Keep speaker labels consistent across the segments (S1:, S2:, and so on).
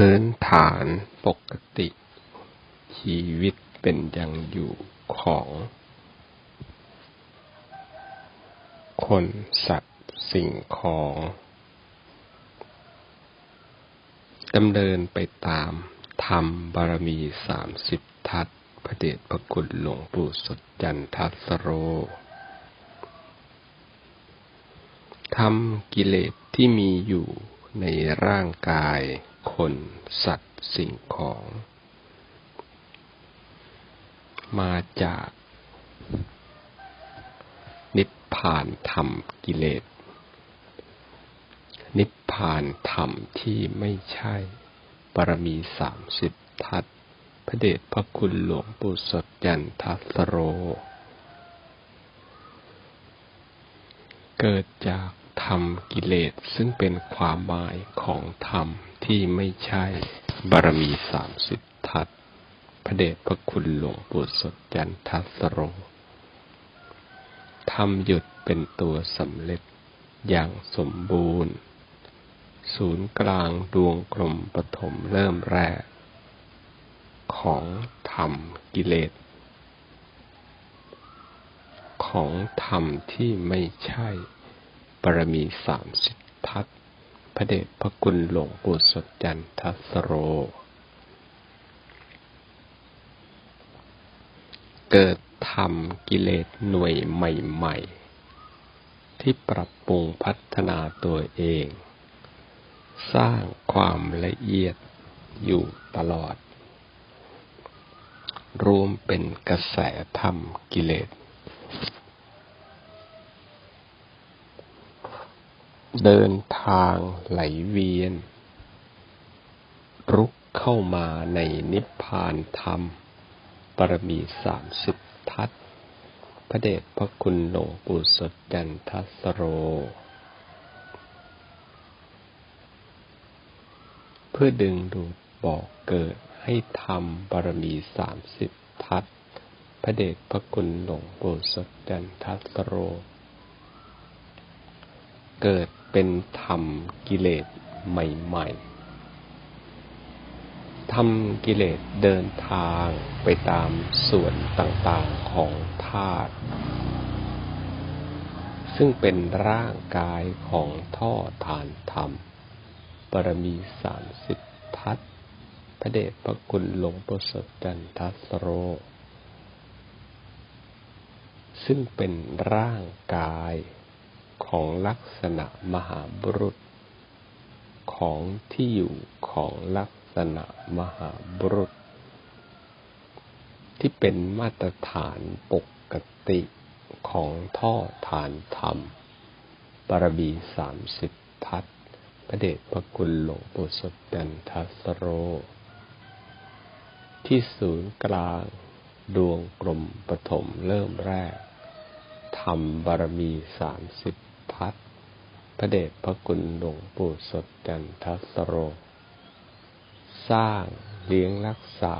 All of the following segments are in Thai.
S1: พื้นฐานปกติ ชีวิตเป็นอย่างอยู่ของ คนสัตว์สิ่งของดำเนินไปตามธรรมบารมีสามสิบทัศพระเดชพระคุณหลวงปู่สดจันทัสโรทำกิเลสที่มีอยู่ในร่างกาย คนสัตว์สิ่งของ มาจาก นิพพานธรรมกิเลส นิพพานธรรมที่ไม่ใช่บารมีสามสิบทัศพระเดชพระคุณหลวงปู่สดยันทัสโร เกิดจาก ธรรมกิเลสซึ่งเป็นความหมายของธรรมที่ไม่ใช่บารมีสามสิบทัศพระเดชพระคุณหลวงปู่สดจันทัสโรทำหยุดเป็นตัวสำเร็จอย่างสมบูรณ์ ศูนย์กลางดวงกลมปฐมเริ่มแรก ของธรรมกิเลส ของธรรมที่ไม่ใช่ บารมีสามสิบทัศพระเดชพระคุณหลวงปู่สดจันทัสโร เกิดทำกิเลสหน่วยใหม่ ๆ ที่ปรับปรุงพัฒนาตัวเอง สร้างความละเอียดอยู่ตลอด รวมเป็นกระแสธรรมกิเลส เดินทางไหลเวียน รุกเข้ามาในนิพพานธรรม ปรมีสามสิบทัศพระเดชพระคุณหลวงปู่สดจันทัสโร เพื่อดึงดูดบอกเกิดให้ทำบารมีสามสิบทัศพระเดชพระคุณหลวงปู่สดจันทัสโร เกิด เป็นธรรมกิเลสใหม่ๆทำกิเลสเดินทางไปตามส่วนต่างๆของธาตุซึ่งเป็นร่างกายของท่อฐานธรรม ปรมีสามสิบทัศพระเดชพระคุณหลวงปู่สดจันทัสโร ซึ่งเป็นร่างกาย ของลักษณะมหาบุรุษ ของที่อยู่ของลักษณะมหาบุรุษ ที่เป็นมาตรฐานปกติของท่อฐานธรรมบารมีสามสิบทัศพระเดชพระคุณหลวงปู่สดดันทัสโร ที่ศูนย์กลางดวงกลมปฐมเริ่มแรกทำบารมีสามสิบ พัดพระเดชพระคุณหลวงปู่สดจันทัสโร สร้างเลี้ยงรักษา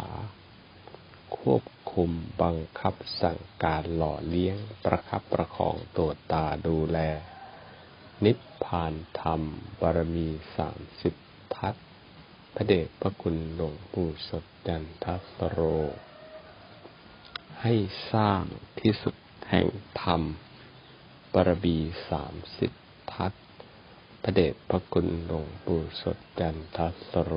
S1: ควบคุมบังคับสั่งการหล่อเลี้ยงประคับประคองตัวตาดูแล นิพพานธรรมบารมีสามสิบทัศพระเดชพระคุณหลวงปู่สดจันทัสโร ให้สร้างที่สุดแห่งธรรม ปรบีสามสิบทัศพระเดชพระคุณหลวงปู่สดจันทัสโร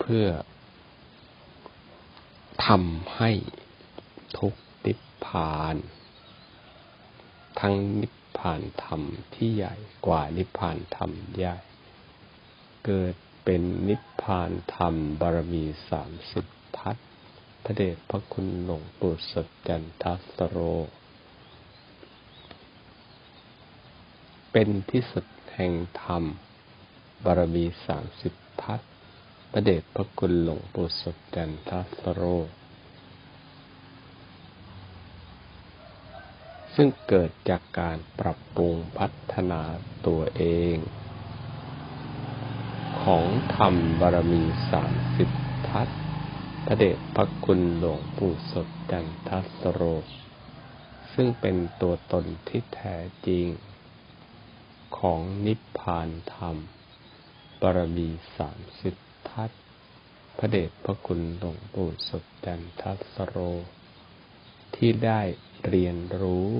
S1: เพื่อทำให้ทุกนิพพาน ทั้งนิพพานธรรมที่ใหญ่กว่านิพพานธรรมใหญ่เกิดเป็นนิพพานธรรมบารมีสามสิบทัศ พระเดชพระคุณหลวงปู่สดจันทัสโร เป็นที่สุดแห่งธรรม บารมีสามสิบทัศพระเดชพระคุณหลวงปู่สดจันทัสโร ซึ่งเกิดจากการปรับปรุงพัฒนาตัวเอง ของธรรมบารมีสามสิบทัศ พระเดชพระคุณหลวงปู่สดจันทัสโร ซึ่งเป็นตัวตนที่แท้จริง ของนิพพานธรรม บารมีสามสิบทัศพระเดชพระคุณหลวงปู่สดจันทัสโร ที่ได้เรียนรู้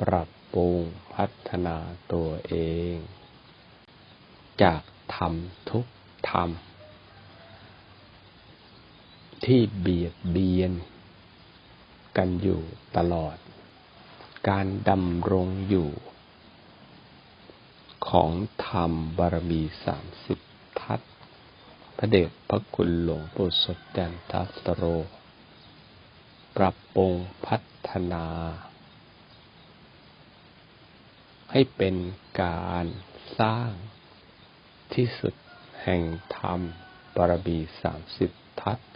S1: ปรับปรุงพัฒนาตัวเอง จากธรรมทุกธรรม ที่เบียดเบียน กันอยู่ตลอด การดำรงอยู่ ของธรรมบารมีสามสิบทัศพระเดชพระคุณหลวงปู่สดจันทัสโร ปรับปรุงพัฒนา ให้เป็นการสร้างที่สุดแห่งธรรมบารมีสามสิบทัศน์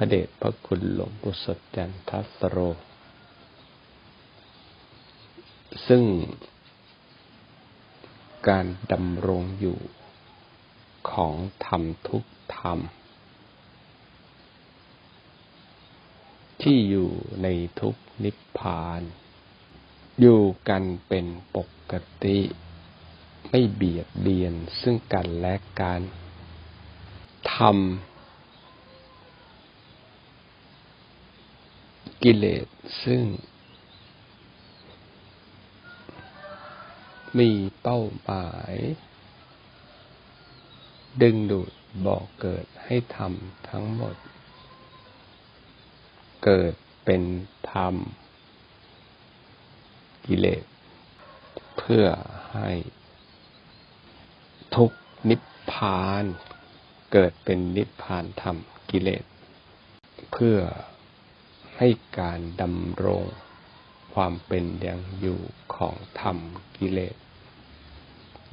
S1: พระเดชพระคุณหลวงปู่สดจันทัสโร ซึ่งการดำรงอยู่ของธรรมทุกธรรม ที่อยู่ในทุกนิพพาน อยู่กันเป็นปกติ ไม่เบียดเบียนซึ่งกันและกันทำ กิเลสซึ่ง มีเป้าหมาย ดึงดูดบอกเกิดให้ทำทั้งหมด เกิดเป็นธรรม กิเลส เพื่อให้ทุกนิพพาน เกิดเป็นนิพพานธรรมกิเลส เพื่อ ให้การดำรงความเป็นอย่างอยู่ของธรรมกิเลส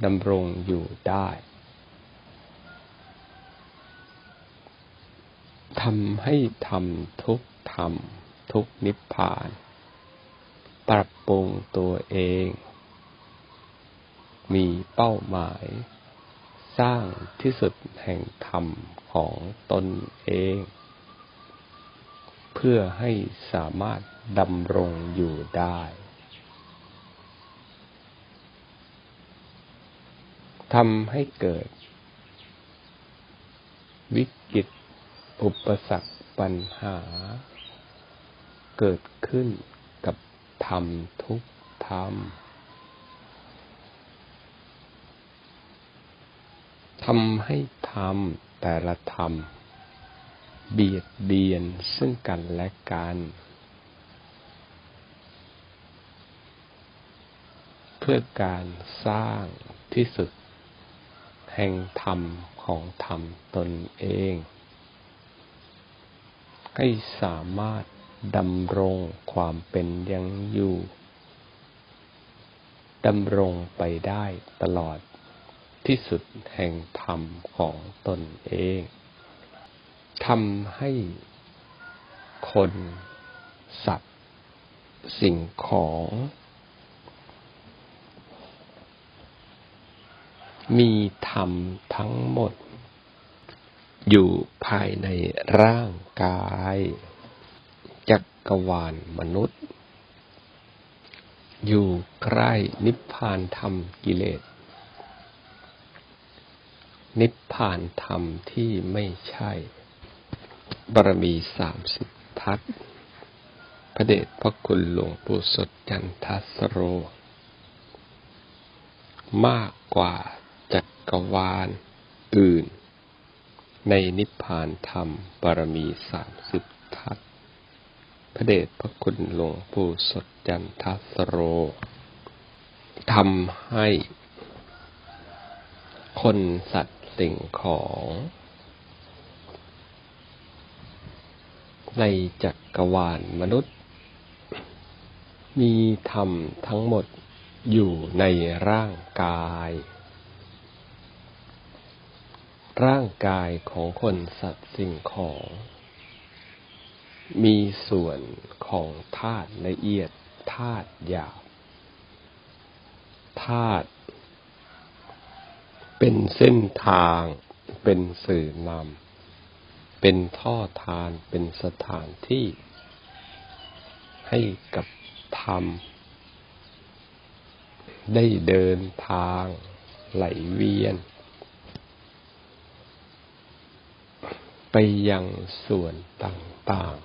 S1: ดำรงอยู่ได้ทำให้ทำทุกธรรมทุกนิพพาน ปรับปรุงตัวเอง มีเป้าหมาย สร้างที่สุดแห่งธรรมของตนเอง เพื่อให้สามารถดำรงอยู่ได้ ทำให้เกิด วิกฤตอุปสรรคปัญหา เกิดขึ้นกับธรรมทุกธรรมทำให้ธรรมแต่ละธรรม เบียดเบียนซึ่งกันและกัน เพื่อการสร้างที่สุด แห่งธรรมของธรรมตนเอง ให้สามารถดำรงความเป็นยังอยู่ดำรงไปได้ตลอดที่สุดแห่งธรรมของตนเอง ทำให้คน สัตว์ สิ่งของ มีธรรมทั้งหมด อยู่ภายในร่างกาย จักรวาลมนุษย์ อยู่ใกล้นิพพานธรรมกิเลส นิพพานธรรมที่ไม่ใช่ บารมีสามสิบทัศพระเดชพระคุณหลวงปู่สดจันทัสโร มากกว่าจักรวาลอื่น ในนิพพานธรรมบารมีสามสิบทัศพระเดชพระคุณหลวงปู่สดจันทัสโรทำให้คนสัตว์สิ่งของ ในจักรวาลมนุษย์ มีธรรมทั้งหมดอยู่ในร่างกาย ร่างกายของคนสัตว์สิ่งของ มีส่วนของธาตุละเอียดธาตุหยาบธาตุเป็นเส้นทางเป็นสื่อนำ เป็นท่อทานเป็นสถานที่ ให้กับธรรม ได้เดินทางไหลเวียน ไปยังส่วนต่าง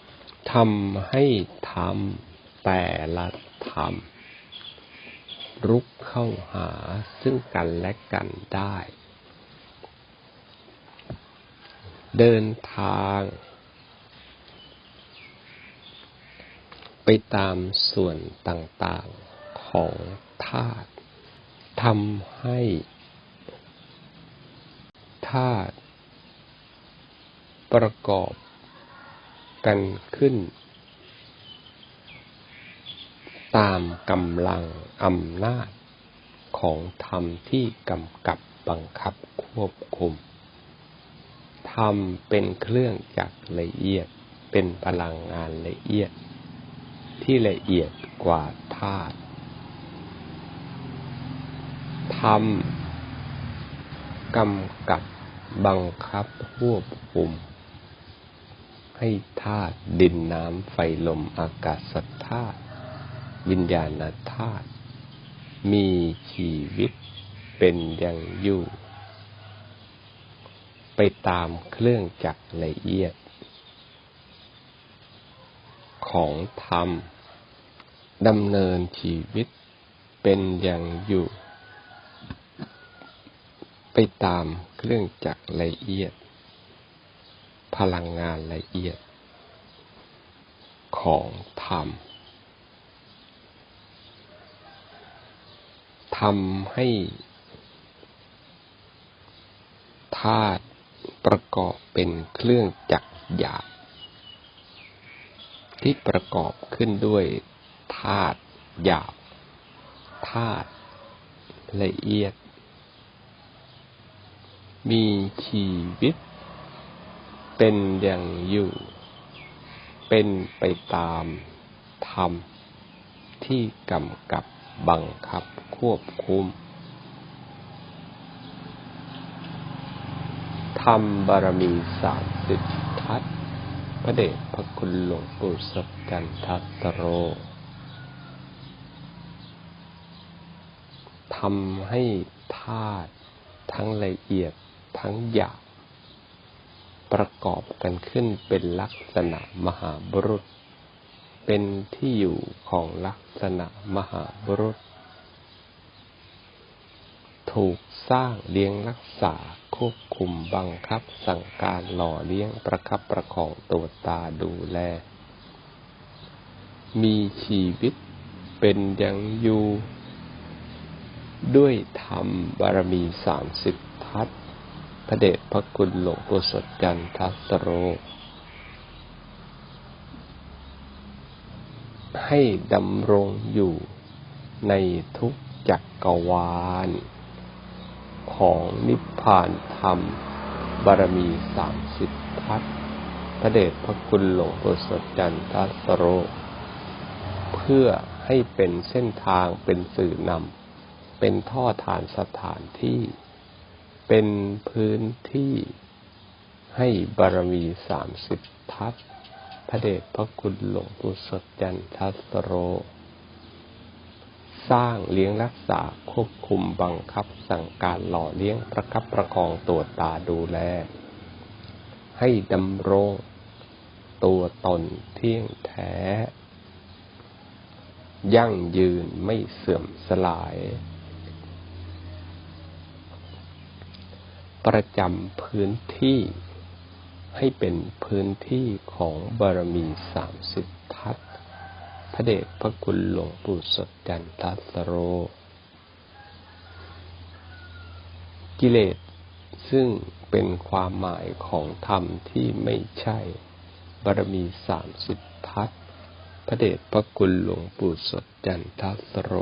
S1: ๆทำให้ทำแต่ละธรรมรุกเข้าหาซึ่งกันและกันได้ เดินทาง ไปตามส่วนต่างๆของธาตุทำให้ธาตุประกอบกันขึ้น ตามกำลังอำนาจของธรรมที่กำกับบังคับควบคุม ธรรมเป็นเครื่องจักรละเอียด เป็นพลังงานละเอียด ที่ละเอียดกว่าธาตุธรรมกำกับบังคับควบคุม ให้ธาตุดินน้ำไฟลมอากาศสัทธาตวิญญาณธาตุมีชีวิตเป็นอย่างอยู่ ไปตามเครื่องจักรละเอียด ของธรรมดำเนินชีวิตเป็นอย่างอยู่ ไปตามเครื่องจักรละเอียด พลังงานละเอียด ของธรรมทำให้ธาตุ ประกอบเป็นเครื่องจักรหยาบที่ประกอบขึ้นด้วยธาตุหยาบธาตุละเอียด มีชีวิต เป็นอย่างอยู่ เป็นไปตามธรรมที่กำกับบังคับควบคุม ธรรมบารมีสามสิบทัศพระเดชพระคุณหลวงปู่สดจันทัตโรทำให้ธาตุทั้งละเอียดทั้งหยาบประกอบกันขึ้นเป็นลักษณะมหาบุรุษ เป็นที่อยู่ของลักษณะมหาบุรุษ ถูกสร้างเลี้ยงรักษา ควบคุมบังคับสั่งการหล่อเลี้ยงประคับประคองตัวตาดูแล มีชีวิตเป็นอย่างอยู่ ด้วยธรรมบารมีสามสิบทัศพระเดชพระคุณหลวงปู่สดจันทัสโร ให้ดำรงอยู่ในทุกจักรวาล ของนิพพานธรรม บารมีสามสิบทัศพระเดชพระคุณหลวงปู่สดจันทัสโร เพื่อให้เป็นเส้นทางเป็นสื่อนำเป็นท่อฐานสถานที่ เป็นพื้นที่ให้บารมีสามสิบทัศพระเดชพระคุณหลวงปู่สดจันทัสโร สร้างเลี้ยงรักษาควบคุมบังคับ สั่งการหล่อเลี้ยงประคับประคองตัวตาดูแล ให้ดำรง ตัวตนเที่ยงแท้ ยั่งยืนไม่เสื่อมสลาย ประจำพื้นที่ให้เป็นพื้นที่ของบารมีสามสิบ พระเดชพระคุณหลวงปู่สดจันทัสโร กิเลสซึ่งเป็นความหมายของธรรมที่ไม่ใช่ บารมีสามสิบทัศพระเดชพระคุณหลวงปู่สดจันทัสโร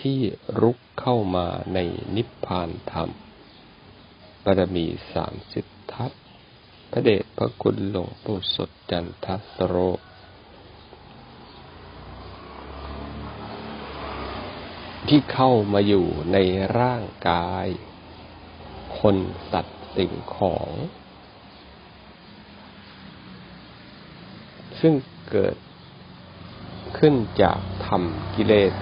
S1: ที่รุกเข้ามาในนิพพานธรรม บารมีสามสิบทัศพระเดชพระคุณหลวงปู่สดจันทัสโร ที่เข้ามาอยู่ในร่างกาย คนสัตว์สิ่งของ ซึ่งเกิดขึ้นจากธรรมกิเลส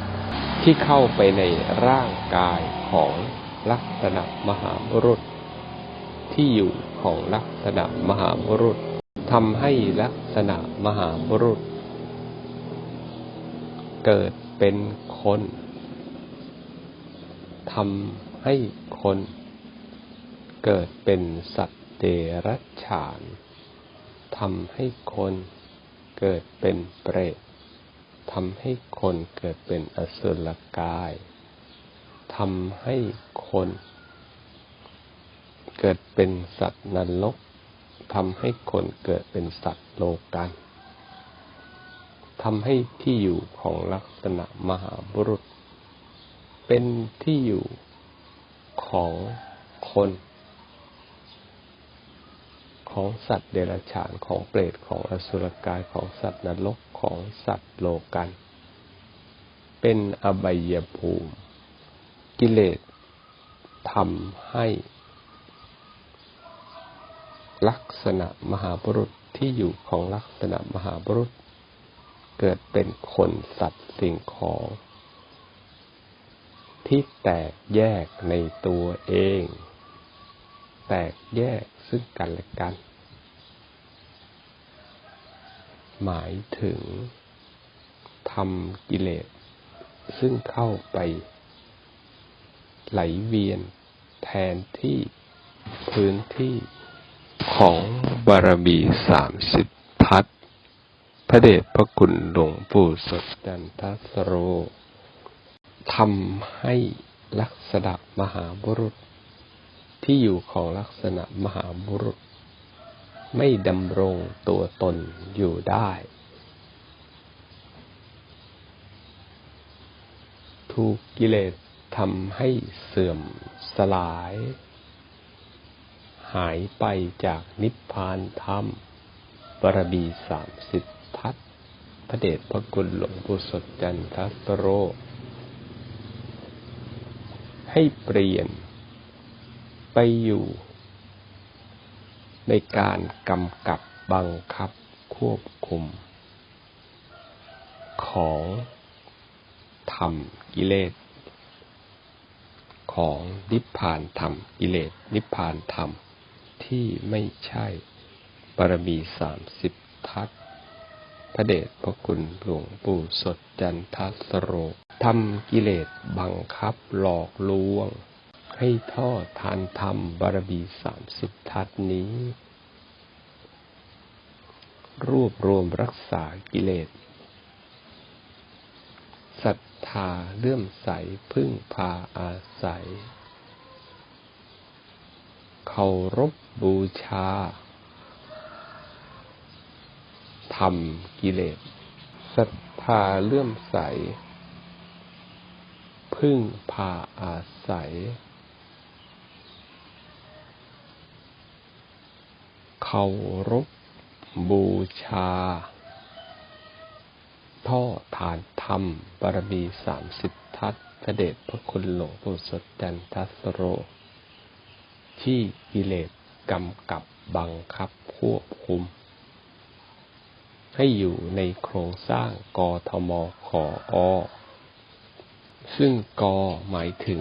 S1: ที่เข้าไปในร่างกายของลักษณะมหาบุรุษ ที่อยู่ของลักษณะมหาบุรุษทำให้ลักษณะมหาบุรุษ เกิดเป็นคน ทำให้คนเกิดเป็นสัตว์เดรัจฉานทำให้คนเกิดเป็นเปรตทำให้คนเกิดเป็นอสุรกายทำให้คนเกิดเป็นสัตว์นรกทำให้คนเกิดเป็นสัตว์โลกันทำให้ที่อยู่ของลักษณะมหาบุรุษ เป็นที่อยู่ของคน ของสัตว์เดรัจฉานของเปรตของอสุรกายของสัตว์นรกของสัตว์โลกัน เป็นอบายภูมิ กิเลสทำให้ลักษณะมหาบุรุษที่อยู่ของลักษณะมหาบุรุษ เกิดเป็นคนสัตว์สิ่งของ ที่แตกแยกในตัวเอง แตกแยกซึ่งกันและกัน หมายถึงทำกิเลส ซึ่งเข้าไป ไหลเวียนแทนที่พื้นที่ของบารมีสามสิบทัศพระเดชพระคุณหลวงปู่สดจันทสโร ทำให้ลักษณะมหาบุรุษ ที่อยู่ของลักษณะมหาบุรุษ ไม่ดำรงตัวตนอยู่ได้ ถูกกิเลสทำให้เสื่อมสลาย หายไปจากนิพพานธรรมบารมีสามสิบทัศพระเดชพระคุณหลวงปู่สดจันทสโร ให้เปลี่ยน ไปอยู่ ในการกำกับบังคับควบคุม ของธรรมกิเลส ของนิพพานธรรมกิเลส นิพพานธรรมที่ไม่ใช่บารมีสามสิบทัศ พระเดชพระคุณหลวงปู่สดจันทสโรทำกิเลสบังคับหลอกลวง ให้ท่อทานธรรมบารมีสามสิบทัศนี้ รวบรวมรักษากิเลสศรัทธาเลื่อมใสพึ่งพาอาศัย เคารพบูชา ทำกิเลสศรัทธาเลื่อมใส พึ่งพาอาศัย เคารพบูชา ท่อฐานธรรมบารมีสามสิบทัศพระเดชพระคุณหลวงปู่สดจันทัสโร ที่กิเลสกำกับบังคับควบคุม ให้อยู่ในโครงสร้างกทมขออ ซึ่งกหมายถึง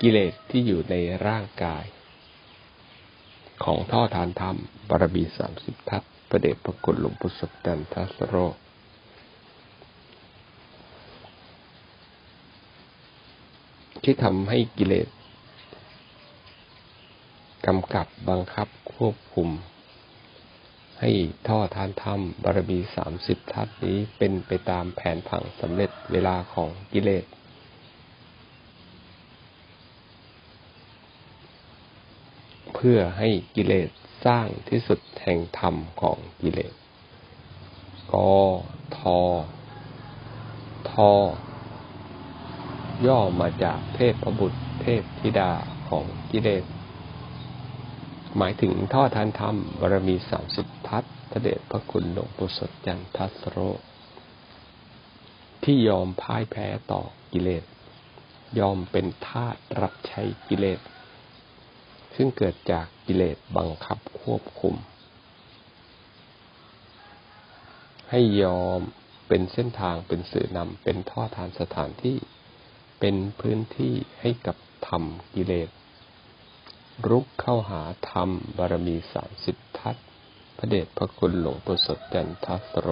S1: กิเลสที่อยู่ในร่างกาย ของท่อทานธรรมบารมีสามสิบทัศประเดชพระคุณหลวงปู่สดันทัสโรที่ทำให้กิเลสกำกับบังคับควบคุม ให้ท่อทานธรรมบารมีสามสิบทัศนี้เป็นไปตามแผนผังสำเร็จเวลาของกิเลส เพื่อให้กิเลสสร้างที่สุดแห่งธรรมของกิเลสกอทอทอย่อมาจากเทพพบุตรเทพธิดาของกิเลส หมายถึงท่อทานธรรมบารมีสามสิบทัศพระเดชพระคุณหลวงปู่สดจันทัสโร ที่ยอมพ่ายแพ้ต่อกิเลส ยอมเป็นทาสรับใช้กิเลส ซึ่งเกิดจากกิเลสบังคับควบคุม ให้ยอมเป็นเส้นทางเป็นสื่อนำเป็นท่อทานสถานที่ เป็นพื้นที่ให้กับธรรมกิเลส รุกเข้าหาธรรมบารมีสามสิบทัศพระเดชพระคุณหลวงปู่สดจันทัสโร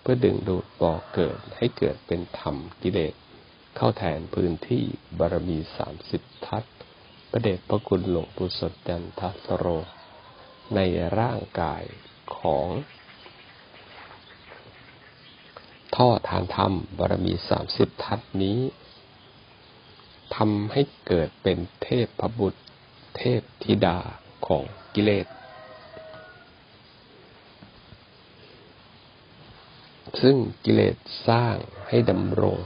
S1: เพื่อดึงดูดบ่อเกิดให้เกิดเป็นธรรมกิเลส เข้าแทนพื้นที่บารมีสามสิบทัศพระเดชพระคุณหลวงปู่สดจันทัสโร ในร่างกายของ ท่อทานธรรมบารมีสามสิบทัศนี้ทำให้เกิดเป็นเทพพบุตร เทพธิดาของกิเลส ซึ่งกิเลสสร้างให้ดำรง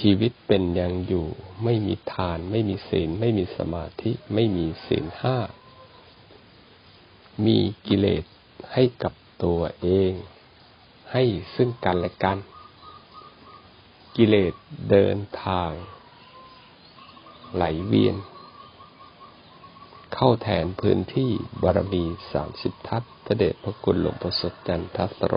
S1: ชีวิตเป็นอย่างอยู่ ไม่มีทาน ไม่มีศีล ไม่มีสมาธิ ไม่มีศีลห้า มีกิเลสให้กับตัวเอง ให้ซึ่งกันและกัน กิเลสเดินทาง ไหลเวียน เข้าแทนพื้นที่บารมีสามสิบทัศพระเดชพระคุณหลวงประสดจันทัสโร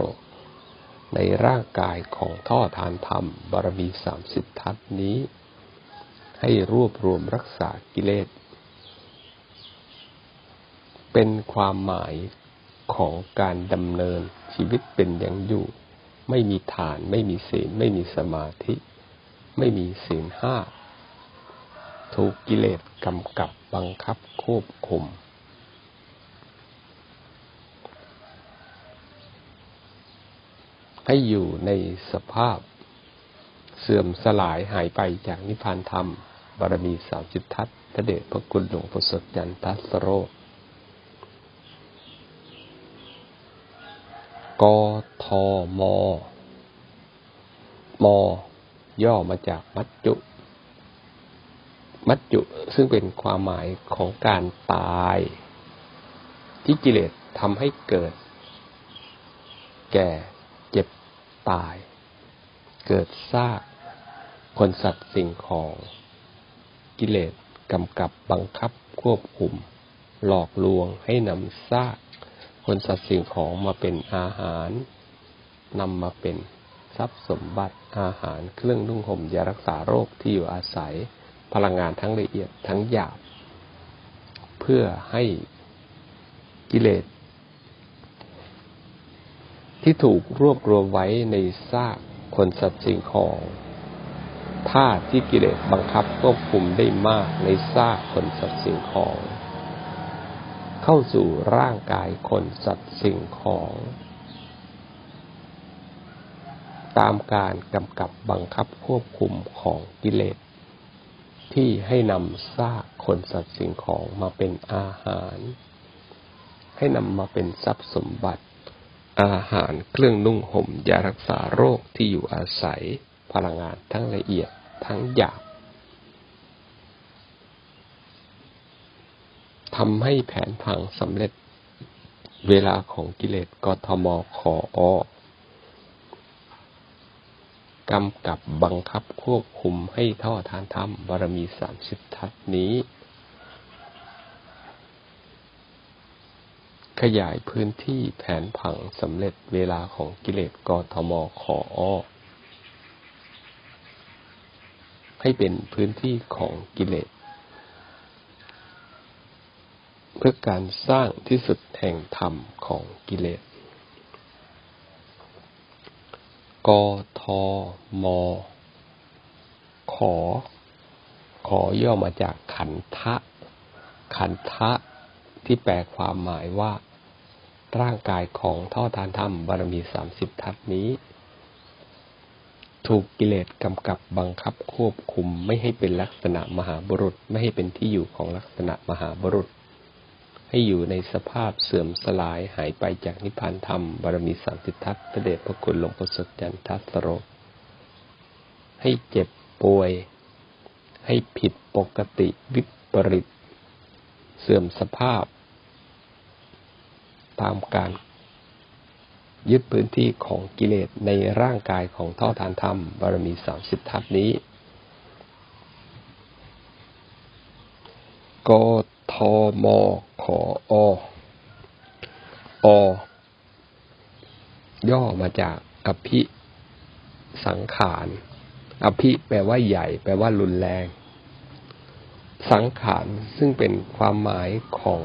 S1: ในร่างกายของท่อทานธรรม บารมีสามสิบทัศนี้ ให้รวบรวมรักษากิเลส เป็นความหมายของการดำเนินชีวิตเป็นอย่างอยู่ ไม่มีฐานไม่มีศีล ไม่มีสมาธิ ไม่มีศีลห้าถูกกิเลสกำกับ บังคับควบคุม ให้อยู่ในสภาพ เสื่อมสลายหายไปจากนิพพานธรรม บารมีสามสิบทัศพระเดชพระคุณหลวงพ่อสดยันทัสโรกทม ม ย่อมาจากมัจจุ มัจจุซึ่งเป็นความหมายของการตาย ที่กิเลสทำให้เกิด แก่เจ็บตาย เกิดซากคนสัตว์สิ่งของ กิเลสกำกับบังคับควบคุม หลอกลวงให้นำซากคนสัตว์สิ่งของมาเป็นอาหารนำมาเป็นทรัพย์สมบัติอาหารเครื่องนุ่งห่มยารักษาโรคที่อยู่อาศัย พลังงานทั้งละเอียดทั้งหยาบ เพื่อให้กิเลสที่ถูกรวบรวมไว้ในซากคนสัตว์สิ่งของถ้าที่กิเลสบังคับควบคุมได้มากในซากคนสัตว์สิ่งของ เข้าสู่ร่างกายคนสัตว์สิ่งของ ตามการกำกับบังคับควบคุมของกิเลส ที่ให้นำซากคนสัตว์สิ่งของมาเป็นอาหาร ให้นำมาเป็นทรัพย์สมบัติ อาหารเครื่องนุ่งห่มยารักษาโรคที่อยู่อาศัยพลังงานทั้งละเอียดทั้งหยาบทำให้แผนพังสำเร็จเวลาของกิเลสกทมขออ กำกับบังคับควบคุมให้ท่อทานธรรมบารมีสามสิบทัศนี้ ขยายพื้นที่แผนผังสำเร็จเวลาของกิเลสกทมขออให้เป็นพื้นที่ของกิเลส เพื่อการสร้างที่สุดแห่งธรรมของกิเลส กทม ขอ ขอย่อมาจากขันทะ ขันทะที่แปลความหมายว่า ร่างกายของท่อทานธรรมบารมีสามสิบทัศนี้ ถูกกิเลสกำกับบังคับควบคุมไม่ให้เป็นลักษณะมหาบุรุษไม่ให้เป็นที่อยู่ของลักษณะมหาบุรุษ ให้อยู่ในสภาพเสื่อมสลายหายไปจากนิพพานธรรมบารมีสามสิทธัตพระเดชพระคุณหลวงพ่อสดจันทัสโร ให้เจ็บป่วย ให้ผิดปกติวิปริต เสื่อมสภาพ ตามการยึดพื้นที่ของกิเลสในร่างกายของท่อทานธรรมบารมีสามสิบทัศนี้ก ทมขอออย่อมาจากอภิสังขาร อภิแปลว่าใหญ่ แปลว่ารุนแรง สังขารซึ่งเป็นความหมายของ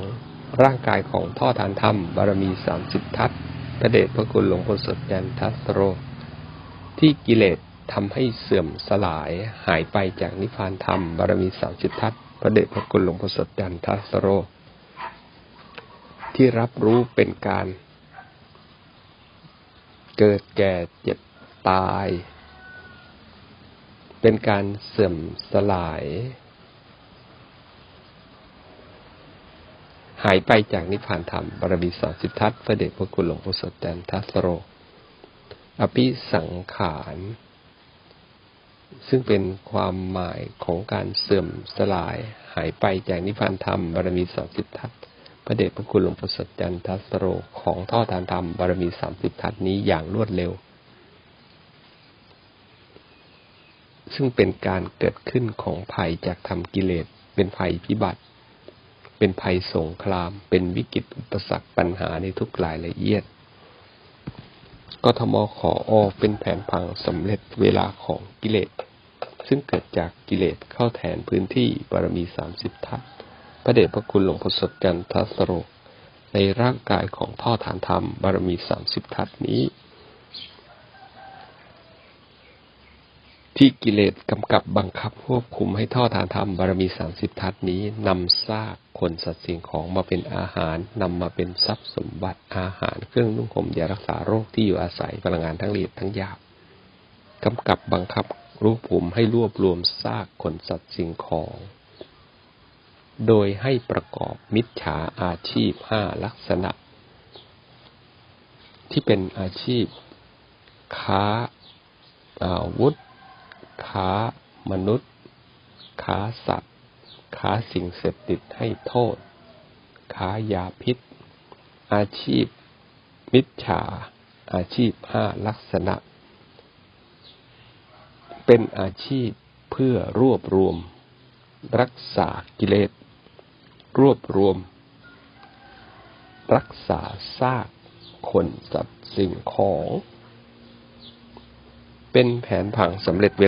S1: ร่างกายของท่อทานธรรมบารมีสามสิบทัศพระเดชพระคุณหลวงพ่อสดยันทัสโร ที่กิเลสทำให้เสื่อมสลายหายไปจากนิพพานธรรมบารมีสามสิบทัศ พระเดชพระคุณหลวงพ่อสดยันทัสโร ที่รับรู้เป็นการ เกิดแก่เจ็บตาย เป็นการเสื่อมสลาย หายไปจากนิพพานธรรมบารมีสามสิบทัศพระเดชพระคุณหลวงพ่อสดแดนทัสโร อภิสังขาร ซึ่งเป็นความหมายของการเสื่อมสลายหายไปจากนิพพานธรรมบารมีสามสิบทัศพระเดชพระคุณหลวงพ่อสดจันทัสโรของท่อทานธรรมบารมีสามสิบทัศน์นี้อย่างรวดเร็ว ซึ่งเป็นการเกิดขึ้นของภัยจากธรรมกิเลส เป็นภัยพิบัติ เป็นภัยสงคราม เป็นวิกฤตอุปสรรคปัญหาในทุกรายละเอียด กทมขออเป็นแผนพังสำเร็จเวลาของกิเลส ซึ่งเกิดจากกิเลสเข้าแทนพื้นที่บารมีสามสิบทัศพระเดชพระคุณหลวงพ่อสดจันทสโรในร่างกายของท่อฐานธรรมบารมีสามสิบทัศนี้นี้ ที่กิเลสกำกับบังคับควบคุมให้ท่อฐานธรรมบารมีสามสิบทัศน์นี้นำซากคนสัตว์สิ่งของมาเป็นอาหารนำมาเป็นทรัพย์สมบัติอาหารเครื่องนุ่งห่มยารักษาโรคที่อยู่อาศัยพลังงานทั้งละเอียดทั้งหยาบกำกับบังคับรูปผมให้รวบรวมซากคนสัตว์สิ่งของ โดยให้ประกอบมิจฉาอาชีพห้าลักษณะ ที่เป็นอาชีพ ค้าอาวุธ ค้ามนุษย์ ค้าสัตว์ ค้าสิ่งเสพติดให้โทษ ค้ายาพิษ อาชีพ มิจฉา อาชีพห้าลักษณะ เป็นอาชีพเพื่อรวบรวม รักษากิเลส รวบรวม รักษาซากคนสัตว์สิ่งของ เป็นแผนผังสำเร็จเว